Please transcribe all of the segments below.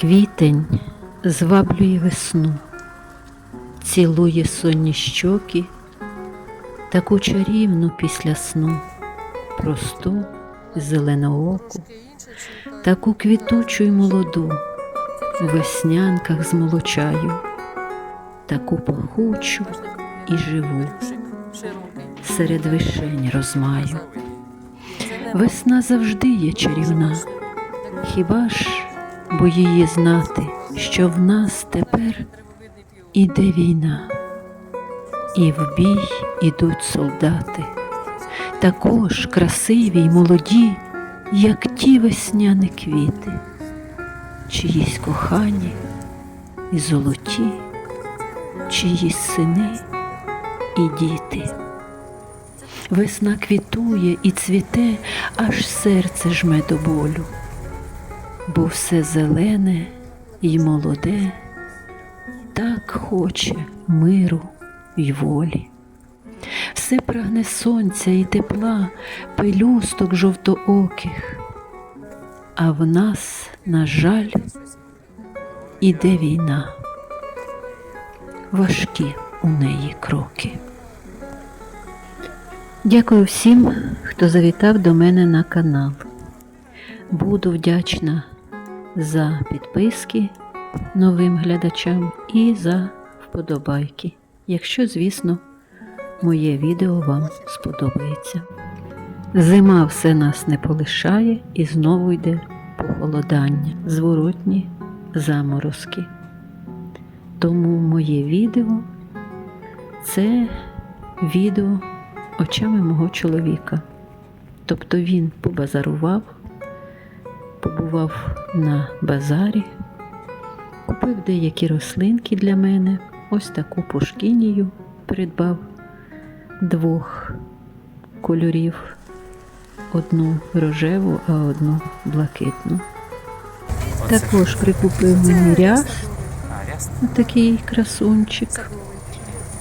Квітень зваблює весну, цілує сонні щоки, таку чарівну після сну, просту зеленооку, таку квітучу й молоду, в веснянках змолочаю, таку пахучу і живу, серед вишень розмаю. Весна завжди є чарівна, хіба ж бо її знати, що в нас тепер іде війна, і в бій ідуть солдати, також красиві й молоді, як ті весняні квіти, чиїсь кохані і золоті, чиїсь сини і діти. Весна квітує і цвіте, аж серце жме до болю, бо все зелене й молоде так хоче миру й волі. Все прагне сонця і тепла, пелюсток жовтооких, а в нас, на жаль, іде війна, важкі у неї кроки. Дякую всім, хто завітав до мене на канал. Буду вдячна за підписки новим глядачам і за вподобайки, якщо, звісно, моє відео вам сподобається. Зима все нас не полишає і знову йде похолодання, зворотні заморозки. Тому моє відео це відео очами мого чоловіка. Тобто він побазарував, побував на базарі, купив деякі рослинки для мене, ось таку пушкінію придбав двох кольорів, одну рожеву, а одну блакитну. Також прикупив мені ряс, такий красунчик.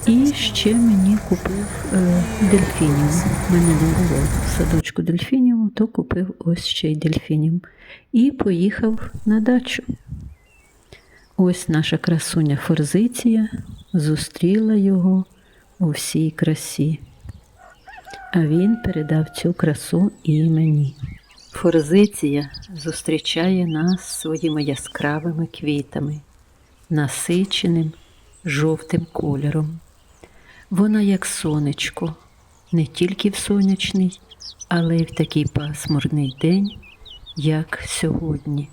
І ще мені купив е, дельфініум. У мене не було садочку дельфініуму, то купив ось ще й дельфініум. І поїхав на дачу. Ось наша красуня Форзиція зустріла його у всій красі. А він передав цю красу і мені. Форзиція зустрічає нас своїми яскравими квітами, насиченим жовтим кольором. Вона як сонечко, не тільки в сонячний, але й в такий пасмурний день, як сьогодні.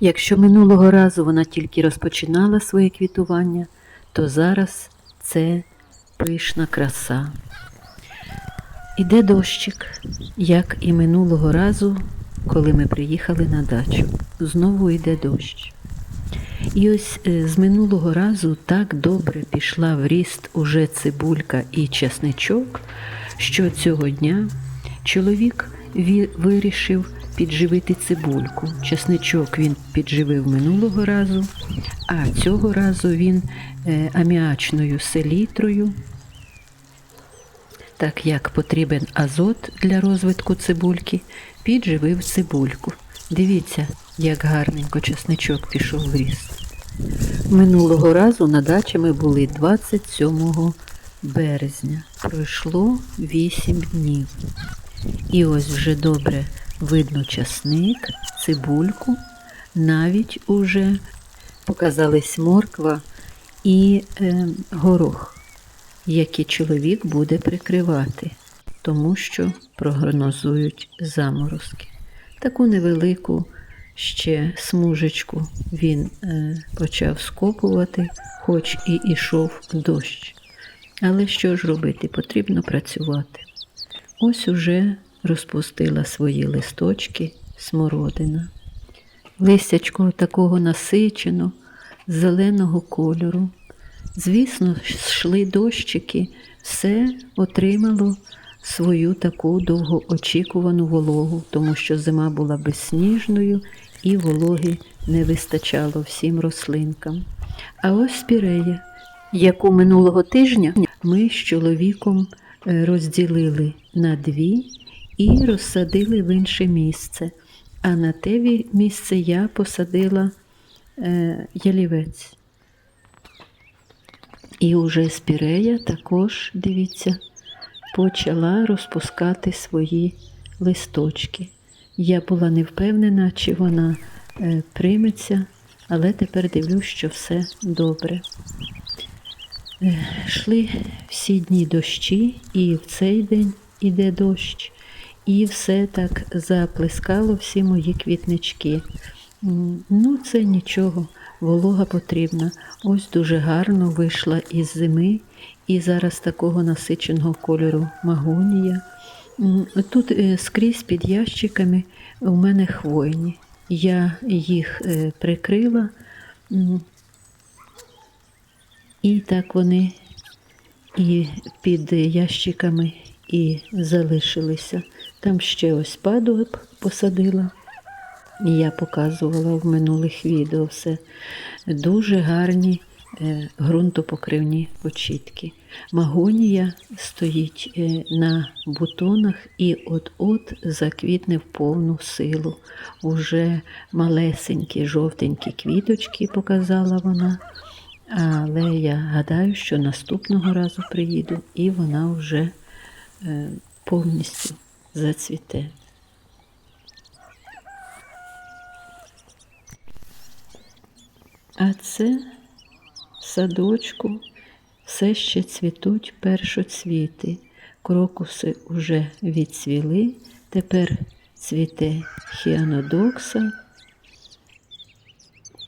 Якщо минулого разу вона тільки розпочинала своє квітування, то зараз це пишна краса. Іде дощик, як і минулого разу, коли ми приїхали на дачу. Знову йде дощ. І ось е, з минулого разу так добре пішла в ріст уже цибулька і чесничок, що цього дня чоловік вирішив підживити цибульку. Чесничок він підживив минулого разу, а цього разу він е, аміачною селітрою, так як потрібен азот для розвитку цибульки, підживив цибульку. Дивіться, як гарненько чесничок пішов в ріст. Минулого разу на дачі ми були 27 березня. Пройшло 8 днів. І ось вже добре видно часник, цибульку, навіть уже показались морква і е, горох, які чоловік буде прикривати, тому що прогнозують заморозки. Таку невелику ще смужечку він е, почав скопувати, хоч і йшов дощ. Але що ж робити? Потрібно працювати. Ось уже розпустила свої листочки смородина. Листячко такого насичено, зеленого кольору. Звісно, йшли дощики, все отримало свою таку довгоочікувану вологу, тому що зима була безсніжною і вологи не вистачало всім рослинкам. А ось спірея, яку минулого тижня ми з чоловіком е, розділили на дві і розсадили в інше місце. А на те місце я посадила е, ялівець. І уже спірея також, дивіться, почала розпускати свої листочки. Я була не впевнена, чи вона е, прийметься, але тепер дивлюсь, що все добре. Е, Йшли всі дні дощі, і в цей день іде дощ, і все так заплескало всі мої квітнички. Ну, це нічого, волога потрібна. Ось дуже гарно вийшла із зими, і зараз такого насиченого кольору магонія. Тут е, скрізь під ящиками у мене хвойні. Я їх е, прикрила. І так вони і під ящиками і залишилися. Там ще ось падулеб посадила. Я показувала в минулих відео все. Дуже гарні ґрунтопокривні почітки. Магонія стоїть е, на бутонах і от-от заквітне в повну силу. Уже малесенькі жовтенькі квіточки показала вона. Але я гадаю, що наступного разу приїду і вона вже е, повністю зацвіте. А це садочку все ще цвітуть першоцвіти. Крокуси вже відцвіли, тепер цвіте хіанодокса.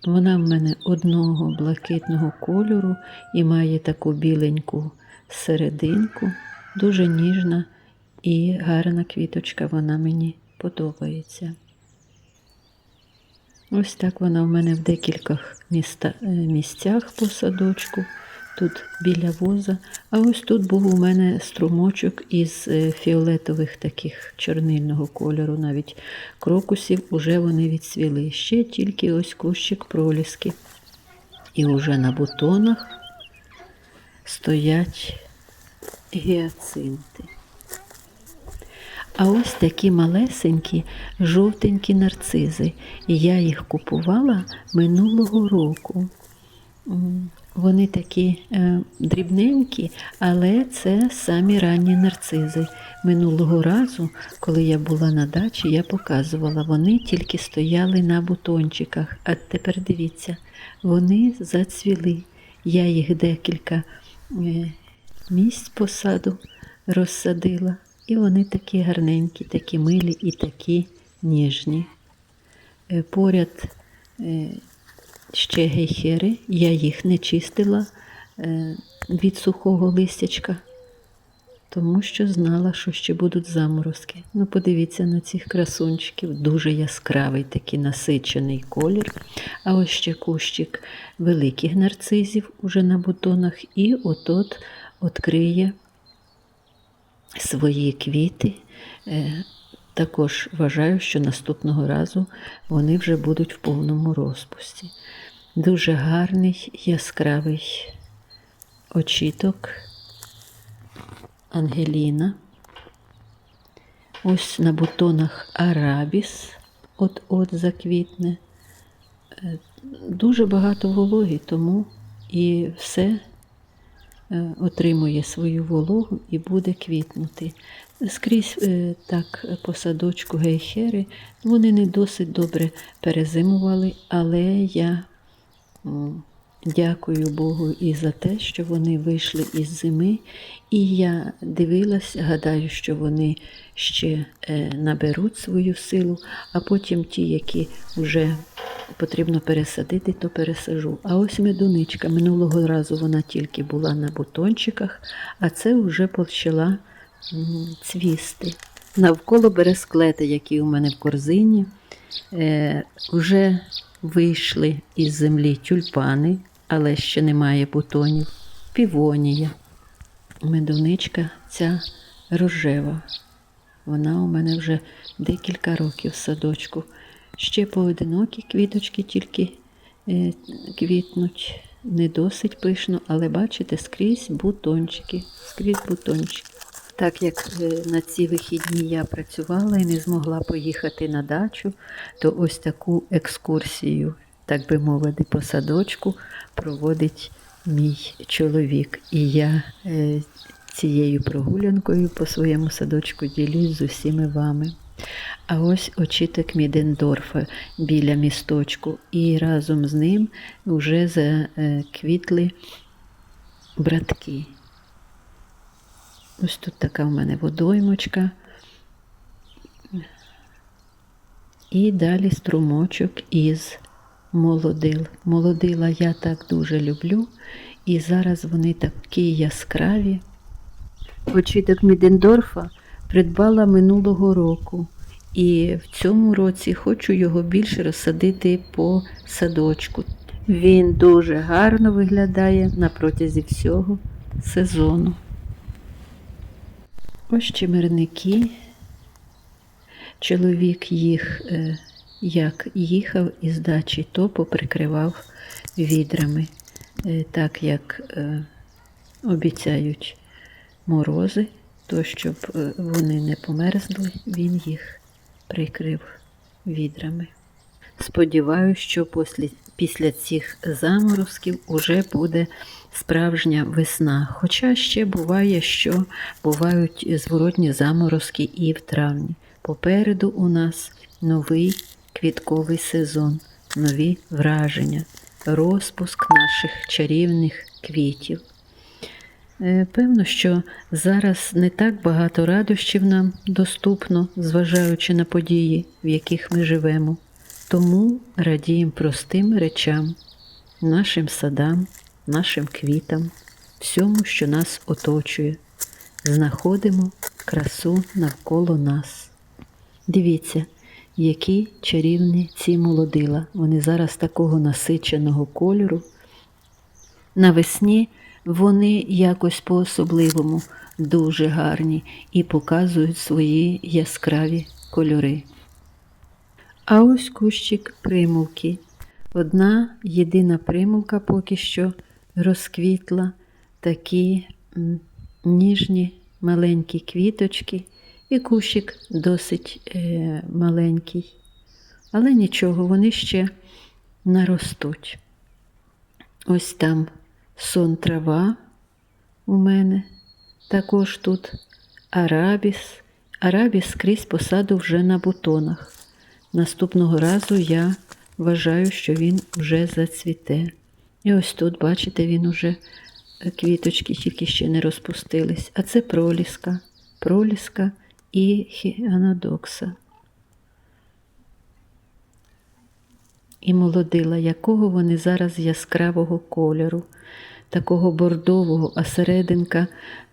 Вона в мене одного блакитного кольору і має таку біленьку серединку, дуже ніжна і гарна квіточка, вона мені подобається. Ось так вона в мене в декількох міста, е, місцях по садочку, тут біля воза. А ось тут був у мене струмочок із е, фіолетових таких чорнильного кольору, навіть крокусів, уже вони відцвіли. Ще тільки ось кущик проліски. І вже на бутонах стоять гіацинти. А ось такі малесенькі жовтенькі нарцизи. І я їх купувала минулого року. Вони такі е, дрібненькі, але це самі ранні нарцизи. Минулого разу, коли я була на дачі, я показувала, вони тільки стояли на бутончиках. А тепер дивіться, вони зацвіли. Я їх декілька е, місць посаду розсадила. І вони такі гарненькі, такі милі і такі ніжні. Е, Поряд е, ще гейхери, я їх не чистила е, від сухого листячка, тому що знала, що ще будуть заморозки. Ну, подивіться на цих красунчиків, дуже яскравий такий насичений колір. А ось ще кущик великих нарцизів уже на бутонах, і от-от відкриє свої квіти. Е, Також вважаю, що наступного разу вони вже будуть в повному розпусті. Дуже гарний яскравий очіток Ангеліна. Ось на бутонах Арабіс от-от заквітне. Е, Дуже багато вологи, тому і все отримує свою вологу і буде квітнути. Скрізь е, так по садочку гейхери, вони не досить добре перезимували, але я дякую Богу і за те, що вони вийшли із зими. І я дивилась, гадаю, що вони ще е, наберуть свою силу, а потім ті, які вже потрібно пересадити, то пересажу. А ось медуничка. Минулого разу вона тільки була на бутончиках, а це вже почала цвісти. Навколо бересклети, які у мене в корзині, е, вже вийшли із землі тюльпани, але ще немає бутонів, півонія. Медуничка ця рожева. Вона у мене вже декілька років в садочку. Ще поодинокі квіточки тільки е, квітнуть. Не досить пишно, але бачите, скрізь бутончики, скрізь бутончики. Так як е, на ці вихідні я працювала і не змогла поїхати на дачу, то ось таку екскурсію так би мовити, по садочку проводить мій чоловік. І я е, цією прогулянкою по своєму садочку ділюсь з усіми вами. А ось очіток Мідендорфа біля місточку, і разом з ним вже заквітли братки. Ось тут така в мене водоймочка. І далі струмочок із молодил. Молодила я так дуже люблю, і зараз вони такі яскраві. Очіток Мідендорфа придбала минулого року, і в цьому році хочу його більше розсадити по садочку. Він дуже гарно виглядає на протязі всього сезону. Ось чимерники. Чоловік їх, е, як їхав із дачі, то поприкривав відрами, Е, так як е, обіцяють морози, то щоб е, вони не померзли, він їх прикрив відрами. Сподіваюсь, що після, цих заморозків уже буде справжня весна. Хоча ще буває, що бувають зворотні заморозки і в травні. Попереду у нас новий квітковий сезон, нові враження, розпуск наших чарівних квітів. Е, Певно, що зараз не так багато радощів нам доступно, зважаючи на події, в яких ми живемо. Тому радіємо простим речам, нашим садам, нашим квітам, всьому, що нас оточує. Знаходимо красу навколо нас. Дивіться, які чарівні ці молодила. Вони зараз такого насиченого кольору. Навесні вони якось по-особливому дуже гарні і показують свої яскраві кольори. А ось кущик примулки. Одна єдина примулка поки що розквітла, такі ніжні маленькі квіточки, і кущик досить е, маленький. Але нічого, вони ще наростуть. Ось там сон трава у мене. Також тут арабіс. Арабіс скрізь посаду вже на бутонах. Наступного разу я вважаю, що він вже зацвіте. І ось тут, бачите, він уже е, квіточки тільки ще не розпустились. А це проліска, проліска і хіанодокса. І молодила, якого вони зараз яскравого кольору, такого бордового, а серединка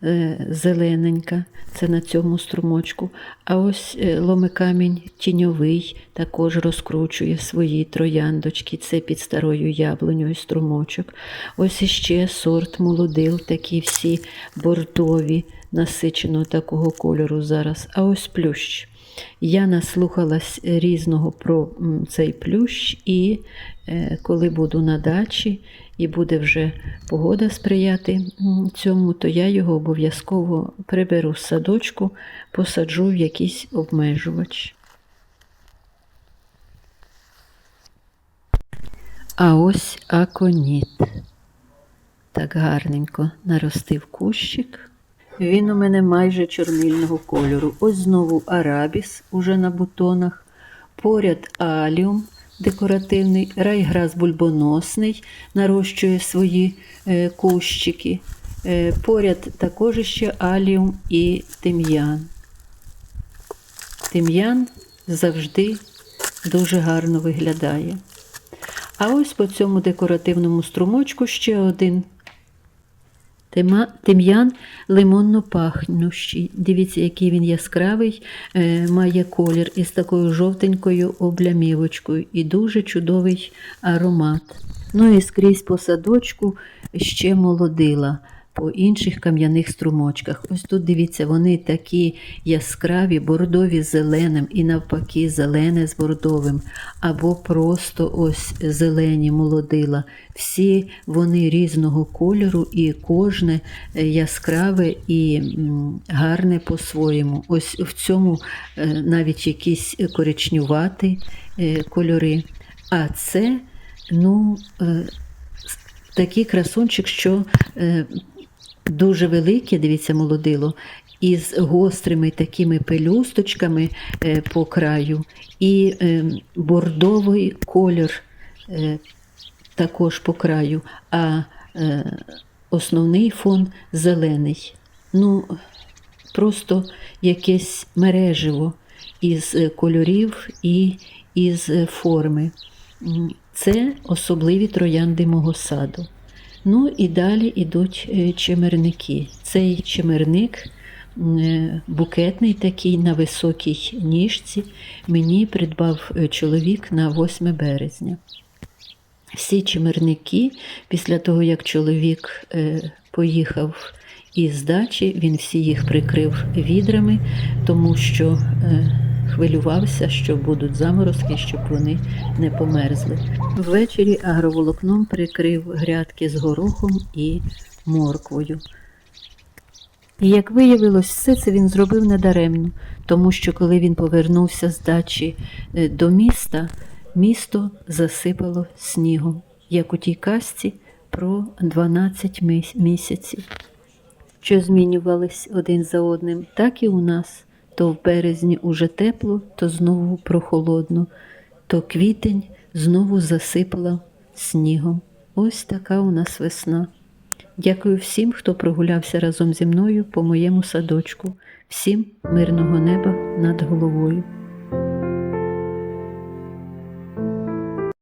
е, зелененька, це на цьому струмочку. А ось е, ломикамінь тіньовий також розкручує свої трояндочки, це під старою яблуньою струмочок. Ось іще сорт молодил, такі всі бордові, насиченого такого кольору зараз. А ось плющ. Я наслухалась різного про цей плющ, і е, коли буду на дачі і буде вже погода сприяти цьому, то я його обов'язково приберу з садочку, посаджу в якийсь обмежувач. А ось аконіт. Так гарненько наростив кущик. Він у мене майже чорнильного кольору. Ось знову арабіс уже на бутонах. Поряд аліум декоративний, райграс бульбоносний нарощує свої е, кущики. Е, поряд також ще аліум і тим'ян. Тим'ян завжди дуже гарно виглядає. А ось по цьому декоративному струмочку ще один Тим'ян лимонно пахнущий. Дивіться, який він яскравий, е, має колір із такою жовтенькою облямівочкою і дуже чудовий аромат. Ну і скрізь по садочку ще молодила по інших кам'яних струмочках. Ось тут дивіться, вони такі яскраві, бордові з зеленим і навпаки зелене з бордовим, або просто ось зелені молодила. Всі вони різного кольору, і кожне е, яскраве і гарне по-своєму. Ось в цьому е, навіть якісь коричнюваті е, кольори. А це Ну, такий красунчик, що дуже великий, дивіться, молодило, із гострими такими пелюсточками е, по краю, і е, бордовий колір е, також по краю, а основний фон зелений. Ну, просто якесь мереживо із кольорів і із форми. Це особливі троянди мого саду. Ну і далі йдуть е, чимерники. Цей чимерник е, букетний такий на високій ніжці мені придбав е, чоловік на 8 березня. Всі чимерники, після того, як чоловік поїхав із дачі, він всі їх прикрив відрами, тому що хвилювався, що будуть заморозки, щоб вони не померзли. Ввечері агроволокном прикрив грядки з горохом і морквою. І як виявилось, все це він зробив недаремно, тому що коли він повернувся з дачі е, до міста, місто засипало снігом, як у тій казці про 12 місяців, що змінювались один за одним, так і у нас. То в березні уже тепло, то знову прохолодно, то квітень знову засипала снігом. Ось така у нас весна. Дякую всім, хто прогулявся разом зі мною по моєму садочку. Всім мирного неба над головою.